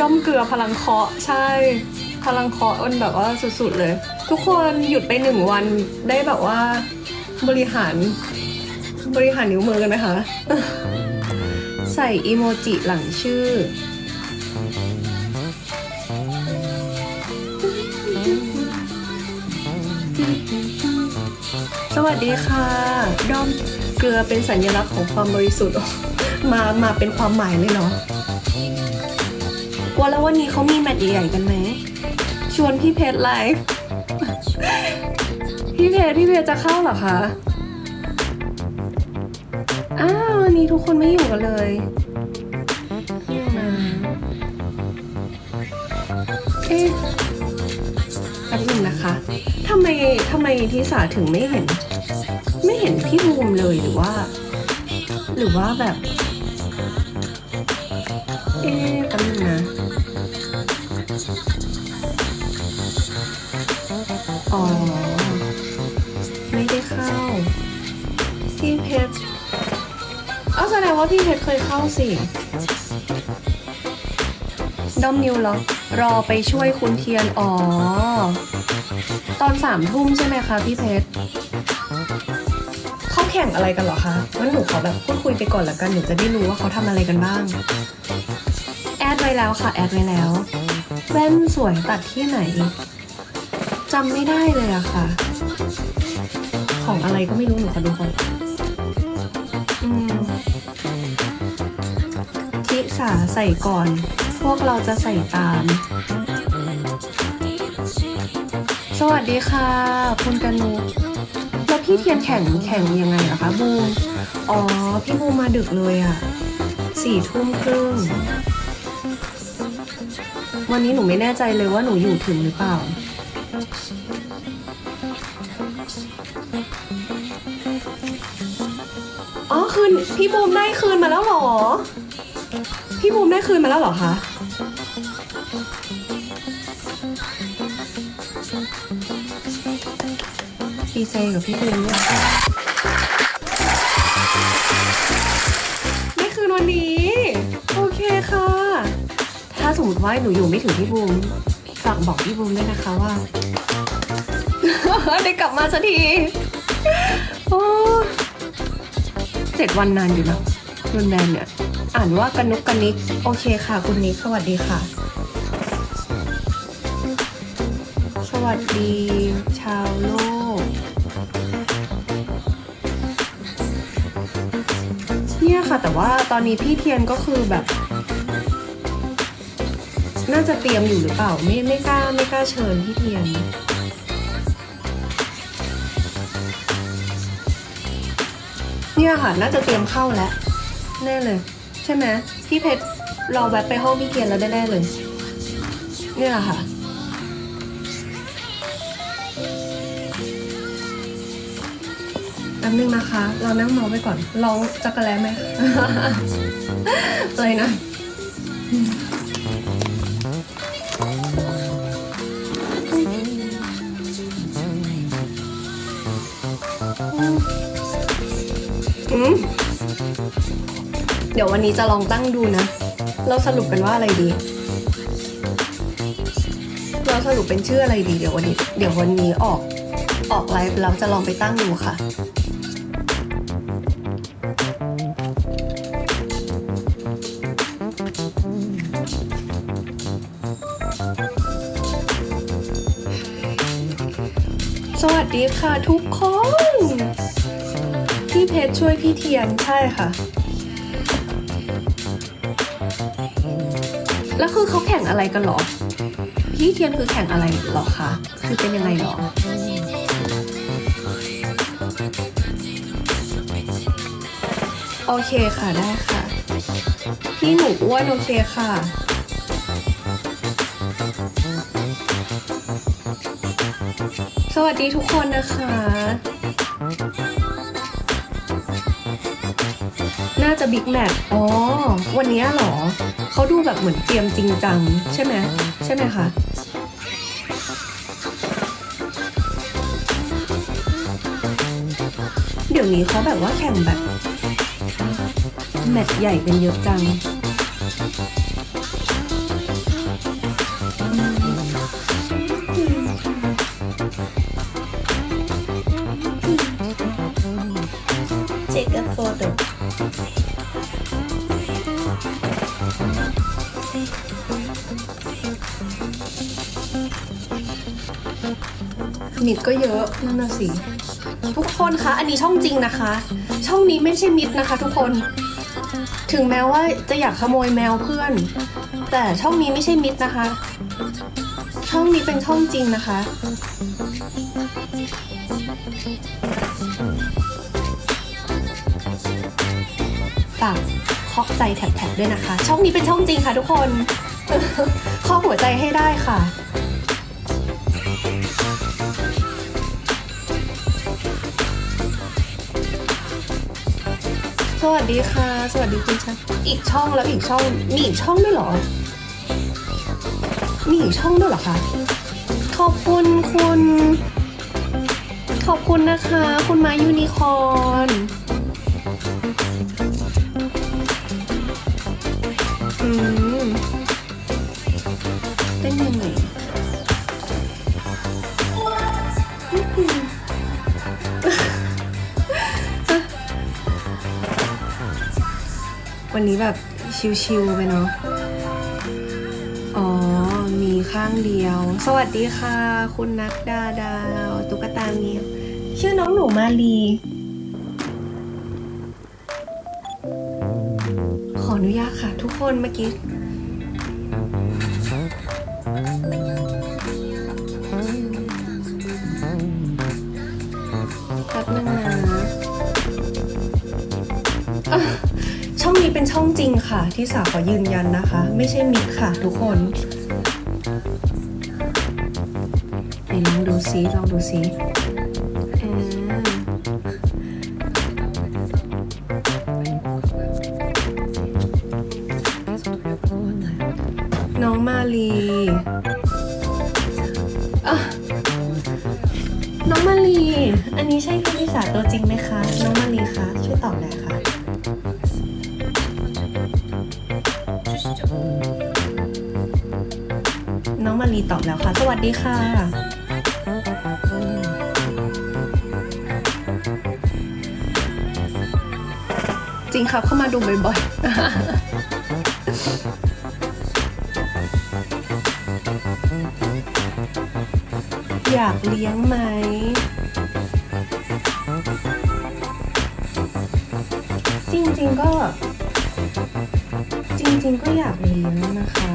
ด้อมเกลือพลังเคาะใช่ พลังเคาะอ้นแบบว่าสุดๆเลย ทุกคนหยุดไปหนึ่งวันได้แบบว่า บริหาร บริหารนิ้วมือกันไหมคะ ใส่อีโมจิหลังชื่อสวัสดีค่ะ ด้อมเกลือเป็นสัญลักษณ์ของความบริสุทธิ์มามาเป็นความหมายเลยเหรอ ว่าแล้ววันนี้เขามีแมตช์ใหญ่ๆกันไหม ชวนพี่เพชรไลฟ์พี่เพชรพี่เพชรจะเข้าเหรอคะ อ้าววันนี้ทุกคนไม่อยู่กันเลยเอ๊ะแป๊บนึงนะคะทำไมทำไมทิสาถึงไม่เห็น ไม่เห็นพี่บูมเลยหรือว่า หรือว่าแบบ เอ๊ะแป๊บ แสดงว่าพี่เพชรเคยเข้าสิดอมนิวเหรอ รอไปช่วยคุณเทียน อ๋อ ตอนสามทุ่มใช่ไหมคะพี่เพชรเขาแข่งอะไรกันเหรอคะงั้นหนูขอแบบพูดคุยไปก่อนละกันหนูจะได้รู้ว่าเขาทำอะไรกันบ้าง แอดไว้แล้วค่ะ แอดไว้แล้วแว่นสวยตัดที่ไหนจำไม่ได้เลยอะค่ะ ของอะไรก็ไม่รู้หนูขอดูก่อนอืม ทิสาใส่ก่อน พวกเราจะใส่ตาม สวัสดีค่ะ คุณกนูแล้วพี่เทียนแข่งแข่งยังไงอะคะบูมอ๋อ พี่บูมมาดึกเลยอะสี่ทุ่มครึ่ง วันนี้หนูไม่แน่ใจเลยว่าหนูอยู่ถึงหรือเปล่าอ๋อคืนพี่บูมได้คืนมาแล้วหรอ พี่บูมได้คืนมาแล้วเหรอคะ ดีใจกับพี่บูมด้วยได้คืนวันนี้ โอเคค่ะ ถ้าสมมติว่าหนูอยู่ไม่ถึงพี่บูม ฝากบอกพี่บูมด้วยนะคะว่า ได้กลับมาสักทีโอ้เจ็ดวันนานอยู่นะรุนแรงเนี่ย อ่านว่ากันนุกกันนิก โอเคค่ะ คุณนิกสวัสดีค่ะ สวัสดี ชาวโลก เนี่ยค่ะ แต่ว่าตอนนี้พี่เทียนก็คือแบบ น่าจะเตรียมอยู่หรือเปล่า ไม่ไม่กล้าไม่กล้าเชิญพี่เทียนเนี่ยค่ะ น่าจะเตรียมเข้าแล้วแน่เลย ช่ไหมพี่เพชรรอแวะไปห้องพี่เทียนแล้วแน่ๆเลยเนี่ยแหละค่ะ แป๊บนึงนะคะ เรานั่งเมาไปก่อน ลองจักรแล้ไหมเลยนะอืม เดี๋ยววันนี้จะลองตั้งดูนะ เราสรุปกันว่าอะไรดี เราสรุปเป็นชื่ออะไรดี เดี๋ยววันนี้ เดี๋ยววันนี้ออก ออกไลฟ์เราจะลองไปตั้งดูค่ะสวัสดีค่ะทุกคน พี่เพชรช่วยพี่เทียนใช่ค่ะ แล้วคือเขาแข่งอะไรกันหรอ พี่เทียนคือแข่งอะไรหรอคะ คือเป็นยังไงหรอโอเคค่ะได้ค่ะ พี่หนูอ้วนโอเคค่ะ สวัสดีทุกคนนะคะ น่าจะบิ๊กแมทอ๋อ วันนี้เหรอ เขาดูแบบเหมือนเตรียมจริงจัง ใช่ไหม ใช่ไหมคะ เดี๋ยวนี้เขาแบบว่าแข่งแบบ แมตช์ใหญ่กันเยอะจัง มิดก็เยอะนั่นน่ะสิ ทุกคนคะ อันนี้ช่องจริงนะคะ ช่องนี้ไม่ใช่มิดนะคะ ทุกคน ถึงแม้ว่าจะอยากขโมยแมวเพื่อน แต่ช่องนี้ไม่ใช่มิดนะคะ ช่องนี้เป็นช่องจริงนะคะ ฝากเคาะใจแท็บๆด้วยนะคะ ช่องนี้เป็นช่องจริงค่ะทุกคน เคาะหัวใจให้ได้ค่ะ สวัสดีค่ะ สวัสดีคุณชันอีกช่องแล้วอีกช่อง มีอีกช่องด้วยเหรอ มีอีกช่องด้วยเหรอคะ ขอบคุณคุณ ขอบคุณนะคะ คุณมายูนิคอร์น ยังไงวันนี้แบบชิวๆไปเนาะ อ๋อ มีข้างเดียว สวัสดีค่ะ คุณนักดาดาวตุ๊กตาเมียชื่อน้องหนูมาลี ขออนุญาตค่ะ ทุกคนเมื่อกี้ แป๊บนึงนะช่องนี้เป็นช่องจริงค่ะ ที่สาวขอยืนยันนะคะ ไม่ใช่มิกค่ะ ทุกคนไหนลองดูซิลองดูซิ อันนี้ใช่พี่ลิสาตัวจริงไหมคะ น้องมาลีคะ ช่วยตอบหน่อยค่ะ น้องมาลีตอบแล้วค่ะ สวัสดีค่ะ จริงครับเข้ามาดูบ่อยๆอยากเลี้ยงไหม ริงๆก็ จริงๆก็อยากเลี้ยงนะคะ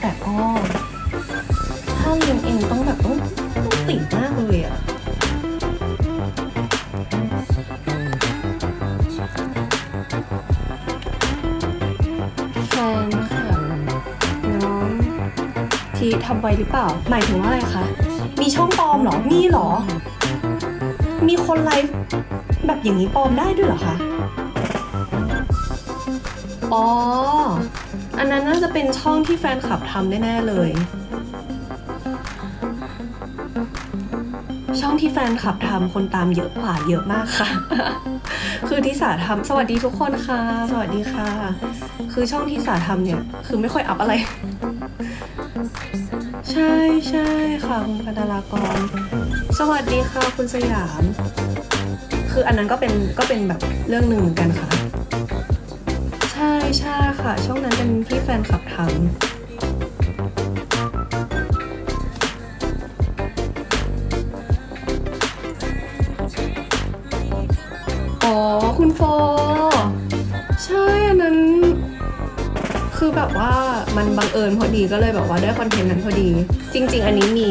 แต่ก็ถ้าเลี้ยงเองต้องแบบต้องต้องติดมากเลยอะแฟนค่ะน้องที่ทำไว้หรือเปล่า หมายถึงว่าอะไรคะ มีช่องปลอมเหรอ มีเหรอ มีคนไลฟ์แบบอย่างนี้ปลอมได้ด้วยเหรอคะ อ๋อ อันนั้นน่าจะเป็นช่องที่แฟนคลับทำแน่ๆเลย ช่องที่แฟนคลับทำคนตามเยอะกว่าเยอะมากค่ะ คือที่สาทำสวัสดีทุกคนค่ะ สวัสดีค่ะ คือช่องที่สาทำเนี่ย คือไม่ค่อยอัพอะไร ใช่ใช่ค่ะคุณพันธลากร สวัสดีค่ะคุณสยาม คืออันนั้นก็เป็นก็เป็นแบบเรื่องหนึ่งเหมือนกันค่ะ ใช่ใช่ค่ะ ช่องนั้นเป็นที่แฟนคลับทำอ๋อ คุณโฟ ใช่อันนั้น คือแบบว่ามันบังเอิญพอดีก็เลยแบบว่าได้คอนเทนต์นั้นพอดี จริง ๆ อันนี้มี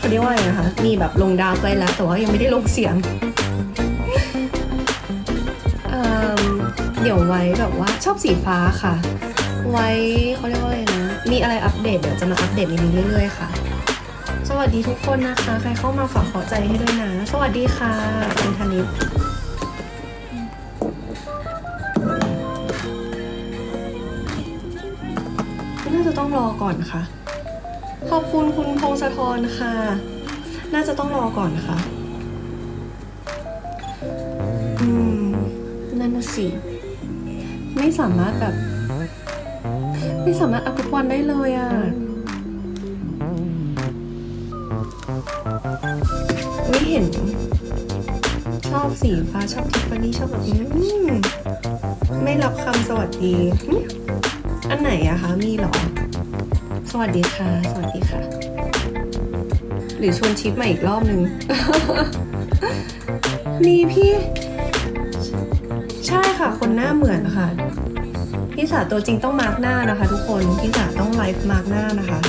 เขาเรียกว่าอะไรนะคะ มีแบบลงดาวไว้แล้ว แต่ว่ายังไม่ได้ลงเสียง เอิ่มเดี๋ยวไว้แบบว่าชอบสีฟ้าค่ะ ไว้เขาเรียกว่าอะไรนะ มีอะไรอัปเดตเดี๋ยวจะมาอัปเดตในนี้เรื่อยๆค่ะ สวัสดีทุกคนนะคะ ใครเข้ามาฝากขอใจให้ด้วยนะ สวัสดีค่ะคุณธนิตน่าจะต้องรอก่อนค่ะ ขอบคุณคุณพงศธรค่ะ น่าจะต้องรอก่อนนะคะ อืม นั่นนะสิ ไม่สามารถแบบ ไม่สามารถอัพทุกวันได้เลยอะ่ะไม่เห็น ชอบสีฟ้าชอบทิฟฟานี่ชอบแบบนี้ไม่รับคำสวัสดี อันไหนอะคะ มีหรอ สวัสดีค่ะ สวัสดีค่ะ หรือชวนชิปมาอีกรอบนึง มีพี่ ใช่ค่ะ คนหน้าเหมือนค่ะ พี่สาตัวจริงต้องมาร์กหน้านะคะ ทุกคน พี่สาต้องไลฟ์มาร์กหน้านะคะ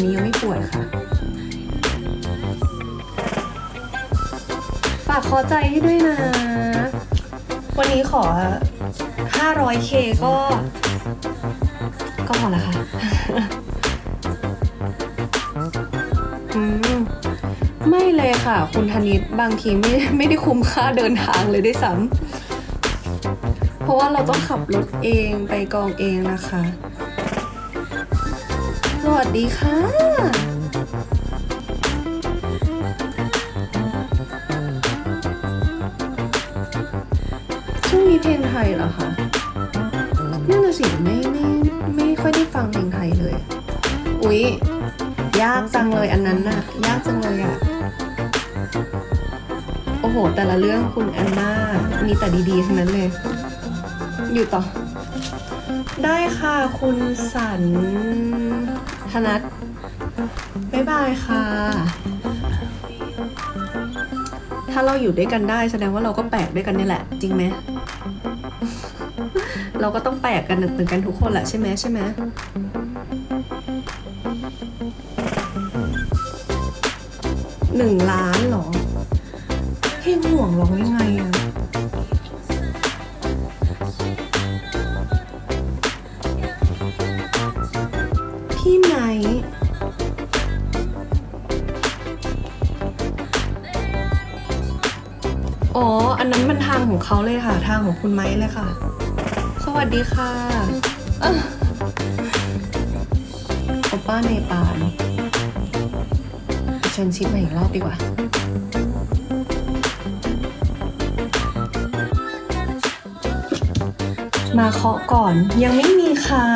วันนี้ยังไม่ปวดค่ะ ฝากขอใจให้ด้วยนะ วันนี้ขอ 500k ก็ ก็พอละค่ะไม่เลยค่ะ คุณธนิตบางทีไม่ไม่ได้คุ้มค่าเดินทางเลยด้วยซ้ำเพราะว่าเราต้องขับรถเองไปกองเองนะคะ สวัสดีค่ะ ช่วงนี้เพลงไทยเหรอคะนั่นน่ะสิไม่ไม่ไม่ค่อยได้ฟังเพลงไทยเลย อุ๊ย ยากจังเลยอันนั้นน่ะ ยากจังเลยอะโอ้โห แต่ละเรื่องคุณแอนนามีแต่ดีๆทั้งนั้นเลย อยู่ต่อ ได้ค่ะคุณสันธนัทบ๊ายบายค่ะ ถ้าเราอยู่ด้วยกันได้แสดงว่าเราก็แปลกด้วยกันนี่แหละ จริงไหม เราก็ต้องแปลกกันเหมือนกันทุกคนแหละใช่ไหมใช่ไหมหนึ่งล้านหรอ เพลงห่วงร้อยังไงอะ เขาเลยค่ะ ทางของคุณไม้เลยค่ะ สวัสดีค่ะโอป้าเนปาลเชิญชิปมาอีกรอบดีกว่ามาเคาะก่อนยังไม่มีค่ะ